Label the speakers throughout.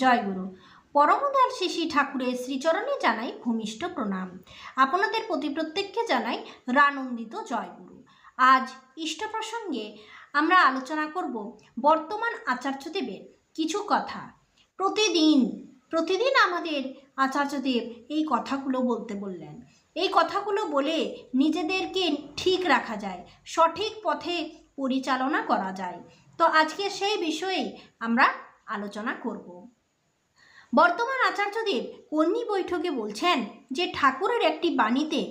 Speaker 1: জয়গুরু। পরমদয়াল শিশি ঠাকুরের শ্রীচরণে জানাই ভূমিষ্ঠ প্রণাম। আপনাদের প্রতি প্রত্যেককে জানাই রানন্দিত জয়গুরু। আজ ইষ্ট প্রসঙ্গে আমরা আলোচনা করব বর্তমান আচার্যদেবের কিছু কথা। প্রতিদিন প্রতিদিন আমাদের আচার্যদেব এই কথাগুলো বলতে বললেন। এই কথাগুলো বলে নিজেদেরকে ঠিক রাখা যায়, সঠিক পথে পরিচালনা করা যায়। তো আজকে সেই বিষয়েই আমরা আলোচনা করব। বর্তমান আচার্যদেব কর্মী বৈঠকে বলছেন যে ঠাকুরের একটি বাণীতে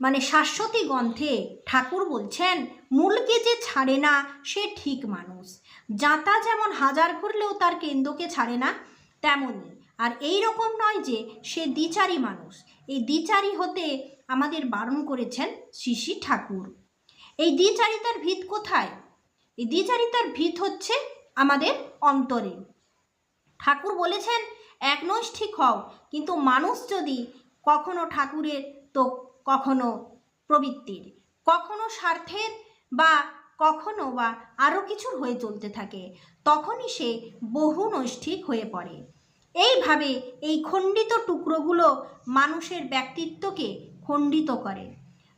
Speaker 1: মানে শাশ্বতী গ্রন্থে ঠাকুর বলছেন, মূলকে যে ছাড়ে না, সে ঠিক মানুষ। যাতা যেমন হাজার ঘুরলেও তার কেন্দ্রকে ছাড়ে না তেমনই আর এই রকম নয় যে সে দ্বিচারী মানুষ। এই দ্বিচারী হতে আমাদের বারণ করেছেন শিশি ঠাকুর। এই দ্বিচারিতার ভিত কোথায়? এই দ্বিচারিতার ভিত হচ্ছে আমাদের অন্তরে। ঠাকুর বলেছেন, এক নৈশ ঠিক হও। কিন্তু মানুষ যদি কখনো ঠাকুরের তো কখনো প্রবৃত্তির, কখনো স্বার্থের বা কখনো বা আরও কিছুর হয়ে চলতে থাকে, তখনই সে বহু নৈষ্ঠিক হয়ে পড়ে। এইভাবে এই খণ্ডিত টুকরোগুলো মানুষের ব্যক্তিত্বকে খণ্ডিত করে।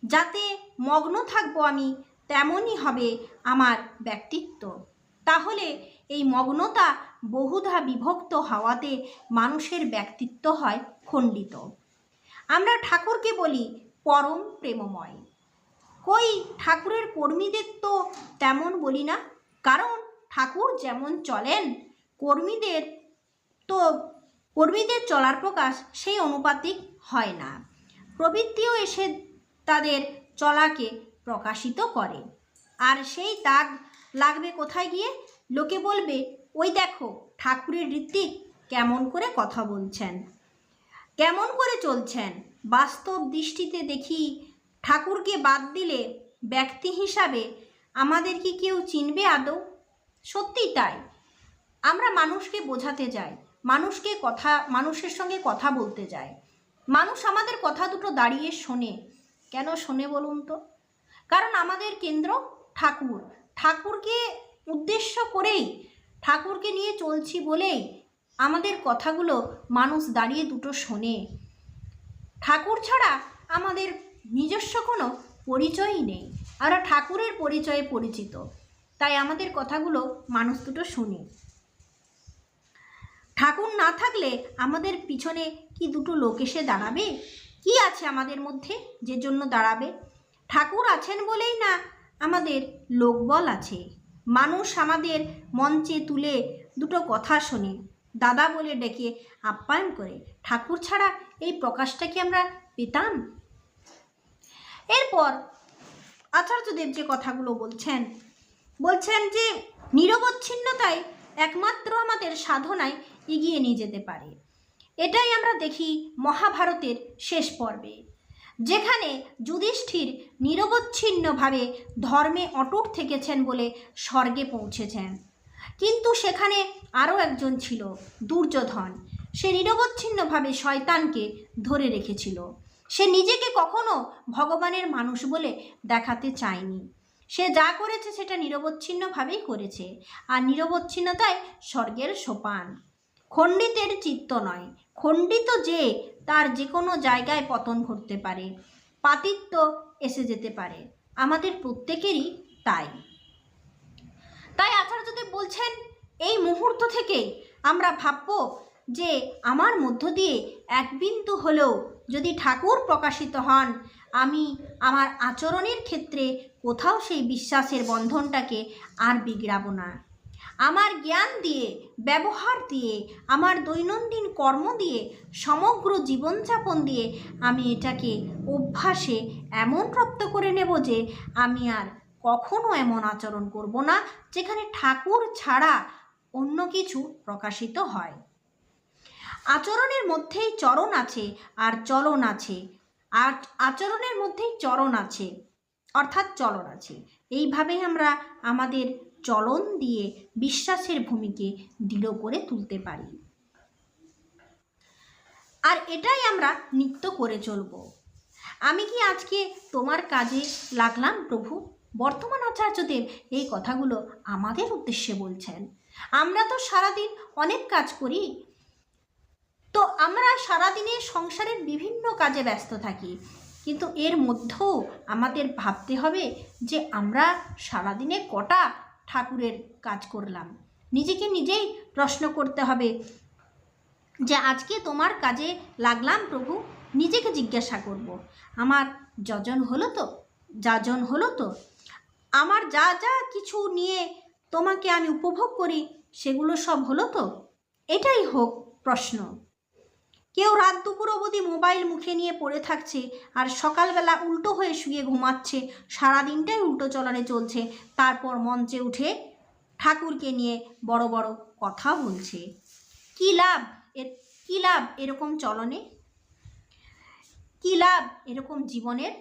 Speaker 1: যাতে মগ্ন থাকব আমি, তেমনই হবে আমার ব্যক্তিত্ব। তাহলে এই মগ্নতা বহুধা বিভক্ত হওয়াতে মানুষের ব্যক্তিত্ব হয় খণ্ডিত। আমরা ঠাকুরকে বলি পরম প্রেমময়। কই ঠাকুরের কর্মীদের তো তেমন বলি না, কারণ ঠাকুর যেমন চলেন, কর্মীদের তো, কর্মীদের চলার প্রকাশ সেই অনুপাতিক হয় না। প্রবৃত্তিও এসে তাদের চলাকে প্রকাশিত করে। আর সেই দাগ লাগবে কোথায় গিয়ে? লোকে বলবে, ওই দেখো, ঠাকুরের ঋত্বিক কেমন করে কথা বলছেন, কেমন করে চলছেন। বাস্তব দৃষ্টিতে দেখি ঠাকুরকে বাদ দিলে ব্যক্তি হিসাবে আমাদের কি কেউ চিনবে আদৌ? সত্যি তাই। আমরা মানুষকে বোঝাতে যাই, মানুষকে কথা, মানুষের সঙ্গে কথা বলতে যাই। মানুষ আমাদের কথা দুটো দাঁড়িয়ে শোনে। কেন শোনে বলুন তো? কারণ আমাদের কেন্দ্র ঠাকুর। ঠাকুরকে উদ্দেশ্য করেই ঠাকুরকে নিয়ে চলছি বলেই আমাদের কথাগুলো মানুষ দাঁড়িয়ে দুটো শোনে। ঠাকুর ছাড়া আমাদের নিজস্ব কোনো পরিচয়ই নেই আমরা ঠাকুরের পরিচয়ে পরিচিত, তাই আমাদের কথাগুলো মানুষ দুটো শুনে। ঠাকুর না থাকলে আমাদের পিছনে কি দুটো লোক এসে দাঁড়াবে? কি আছে আমাদের মধ্যে যে জন্য দাঁড়াবে? ঠাকুর আছেন বলেই না আমাদের লোকবল আছে। মানুষ আমাদের মঞ্চে তুলে দুটো কথা শোনে। দাদা বলে ডেকে আপ্যায়ন করে, ঠাকুর ছাড়া এই প্রকাশটা কি আমরা পেতাম? এরপর আচার্যদেব যে কথাগুলো বলছেন বলছেন যে নিরবচ্ছিন্নতাই একমাত্র আমাদের সাধনায় এগিয়ে নিয়ে যেতে পারে। এটাই আমরা দেখি মহাভারতের শেষ পর্বে। যেখানে যুধিষ্ঠির নিরবচ্ছিন্নভাবে ধর্মে অটুট থেকেছেন বলে স্বর্গে পৌঁছেছেন। কিন্তু সেখানে আরও একজন ছিল, দুর্যোধন। সে নিরবচ্ছিন্নভাবে শয়তানকে ধরে রেখেছিল। সে নিজেকে কখনো ভগবানের মানুষ বলে দেখাতে চায়নি। সে যা করেছে সেটা নিরবচ্ছিন্নভাবেই করেছে, আর নিরবচ্ছিন্নতায় স্বর্গের সোপান। খণ্ডিতের চিত্ত নয়। খণ্ডিত যে, তার যে কোনো জায়গায় পতন ঘটতে পারে, পাতিত্ব এসে যেতে পারে। আমাদের প্রত্যেকেরই তাই। তাই আচার্যদেব বলছেন, এই মুহূর্ত থেকেই আমরা ভাবব যে, আমার মধ্য দিয়ে এক বিন্দু হলেও যদি ঠাকুর প্রকাশিত হন, আমি আমার আচরণের ক্ষেত্রে কোথাও সেই বিশ্বাসের বন্ধনটাকে আর বিগড়াবো না। আমার জ্ঞান দিয়ে, ব্যবহার দিয়ে, আমার দৈনন্দিন কর্ম দিয়ে, সমগ্র জীবনযাপন দিয়ে আমি এটাকে অভ্যাসে এমন রপ্ত করে নেব যে আমি আর কখনো এমন আচরণ করব না যেখানে ঠাকুর ছাড়া অন্য কিছু প্রকাশিত হয়। আচরণের মধ্যেই চরণ আছে আর চলন আছে। আর আচরণের মধ্যেই চরণ আছে, অর্থাৎ চলন আছে। এইভাবেই আমরা আমাদের চলন দিয়ে বিশ্বাসের ভূমিকে দৃঢ় করে তুলতে পারি। আর এটাই আমরা নিত্য করে চলব। আমি কি আজকে তোমার কাজে লাগলাম প্রভু? বর্তমান আচার্যদেব এই কথাগুলো আমাদের উদ্দেশ্যে বলছেন। আমরা তো সারাদিন অনেক কাজ করি। তো আমরা সারাদিনে সংসারের বিভিন্ন কাজে ব্যস্ত থাকি। কিন্তু এর মধ্যেও আমাদের ভাবতে হবে যে আমরা সারাদিনে কটা ঠাকুরের কাজ করলাম। নিজেকে নিজেই প্রশ্ন করতে হবে যে, আজকে তোমার কাজে লাগলাম প্রভু, নিজেকে জিজ্ঞাসা করব। আমার যজন হলো তো, যাজন হলো তো। আমার যা যা কিছু নিয়ে তোমাকে আমি উপভোগ করি, সেগুলো সব হলো তো? এটাই হোক প্রশ্ন। কেউ রাত দুপুর অবধি মোবাইল মুখে নিয়ে পড়ে থাকছে আর সকালবেলা উল্টো হয়ে শুয়ে ঘুমাচ্ছে। সারাদিনটাই উল্টো চলনে চলছে। তারপর মঞ্চে উঠে ঠাকুরকে নিয়ে বড় বড় কথা বলছে। কী লাভ এর, কী লাভ এরকম চলনে? কী লাভ এরকম জীবনের?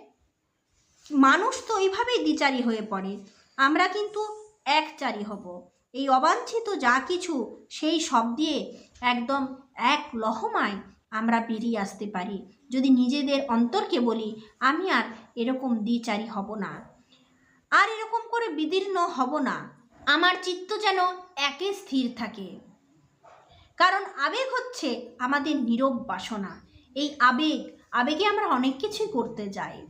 Speaker 1: মানুষ তো এইভাবেই দ্বিচারী হয়ে পড়ে। আমরা কিন্তু একচারী হব। এই অবাঞ্ছিত যা কিছু, সেই সব দিয়ে একদম এক লহমায় আমরা বেরিয়ে আসতে পারি। যদি নিজেদের অন্তরকে বলি, আমি আর এরকম দ্বিচারী হব না। আর এরকম করে বিদীর্ণ হব না। আমার চিত্ত যেন একে স্থির থাকে। কারণ আবেগ হচ্ছে আমাদের নীরব বাসনা। এই আবেগ, আবেগে আমরা অনেক কিছুই করতে যাই।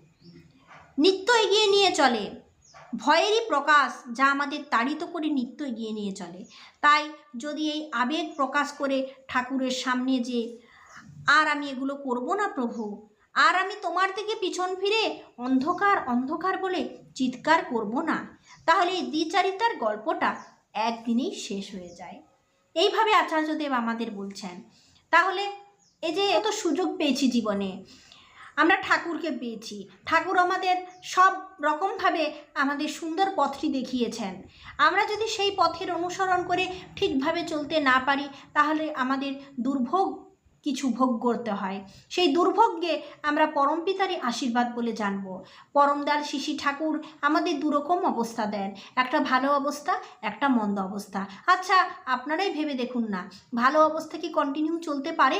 Speaker 1: নিত্য এগিয়ে নিয়ে চলে। ভয়েরই প্রকাশ যা আমাদের তাড়িত করে নিত্য এগিয়ে নিয়ে চলে। তাই যদি এই আবেগ প্রকাশ করে ঠাকুরের সামনে যে আর আমি এগুলো করব না প্রভু। আর আমি তোমার থেকে পিছন ফিরে অন্ধকার অন্ধকার বলে চিৎকার করব না। তাহলে এই দ্বিচারিতার গল্পটা একদিনেই শেষ হয়ে যায়। এইভাবে আচার্যদেব আমাদের বলছেন। তাহলে এই যে এত সুযোগ পেয়েছি জীবনে, আমরা ঠাকুরকে পেয়েছি। ঠাকুর আমাদের সব রকমভাবে আমাদের সুন্দর পথটি দেখিয়েছেন। আমরা যদি সেই পথের অনুসরণ করে ঠিকভাবে চলতে না পারি, তাহলে আমাদের দুর্ভোগ কিছু ভোগ করতে হয়। সেই দুর্ভোগকে আমরা পরমপিতারই আশীর্বাদ বলে জানব। পরমদাল শিশি ঠাকুর আমাদের দুরকম অবস্থা দেন। একটা ভালো অবস্থা, একটা মন্দ অবস্থা। আচ্ছা আপনারাই ভেবে দেখুন না, ভালো অবস্থা কি কন্টিনিউ চলতে পারে?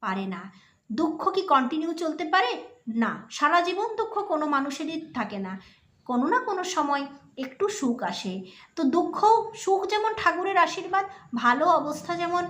Speaker 1: পারে না। দুঃখ কি কন্টিনিউ চলতে পারে? না। সারা জীবন দুঃখ কোনো মানুষেরই থাকে না। কোনো না কোনো সময় একটু সুখ আসে। তো দুঃখ, সুখ যেমন ঠাকুরের আশীর্বাদ, ভালো অবস্থা যেমন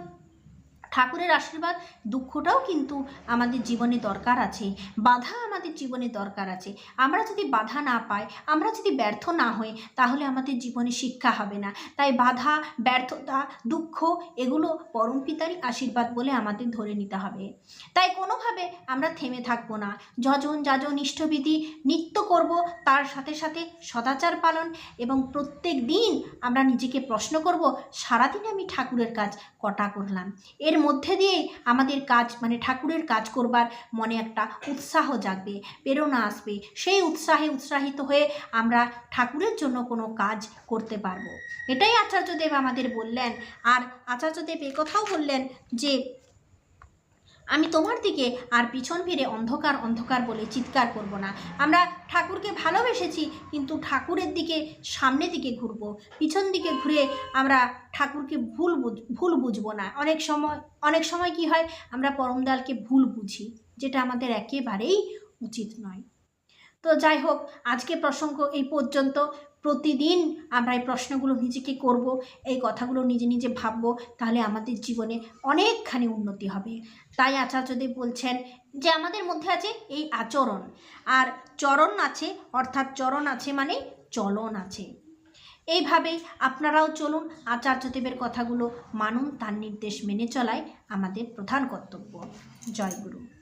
Speaker 1: ঠাকুরের আশীর্বাদ, দুঃখটাও কিন্তু আমাদের জীবনে দরকার আছে। বাধা আমাদের জীবনে দরকার আছে। আমরা যদি বাধা না পাই, আমরা যদি ব্যর্থ না হই, তাহলে আমাদের জীবনে শিক্ষা হবে না। তাই বাধা, ব্যর্থতা, দুঃখ, এগুলো পরম পিতারই আশীর্বাদ বলে আমাদের ধরে নিতে হবে। তাই কোনোভাবে আমরা থেমে থাকব না। যজন যাজন ইষ্টবিধি নিত্য করব, তার সাথে সাথে সদাচার পালন এবং প্রত্যেক দিন আমরা নিজেকে প্রশ্ন করব, সারাদিন আমি ঠাকুরের কাজ কটা করলাম? এর মধ্যে দিয়েই আমাদের কাজ মানে ঠাকুরের কাজ করবার মনে একটা উৎসাহ জাগবে, প্রেরণা আসবে। সেই উৎসাহে উৎসাহিত হয়ে আমরা ঠাকুরের জন্য কোনো কাজ করতে পারব। এটাই আচার্যদেব আমাদের বললেন। আর আচার্যদেব কথাও বললেন যে আমি তোমার দিকে আর পিছন ফিরে অন্ধকার অন্ধকার বলে চিৎকার করব না। আমরা ঠাকুরকে ভালোবেসেছি, কিন্তু ঠাকুরের দিকে সামনে দিকে ঘুরবো। পিছন দিকে ঘুরে আমরা ঠাকুরকে ভুল ভুল বুঝব না। অনেক সময় অনেক সময় কি হয়, আমরা পরমদালকে ভুল বুঝি, যেটা আমাদের একেবারেই উচিত নয়। তো যাই হোক আজকে প্রসঙ্গ এই পর্যন্ত। প্রতিদিন আমরা এই প্রশ্নগুলো নিজেকে করব, এই কথাগুলো নিজে নিজে ভাববো, তাহলে আমাদের জীবনে অনেকখানি উন্নতি হবে। তাই আচার্যদেব বলছেন যে, আমাদের মধ্যে আছে এই আচরণ। আর চরণ আছে, অর্থাৎ চরণ আছে মানে চলন আছে। এইভাবেই আপনারাও চলুন আচার্যদেবের কথাগুলো মানুন, তার নির্দেশ মেনে চলাই আমাদের প্রধান কর্তব্য। জয় গুরু।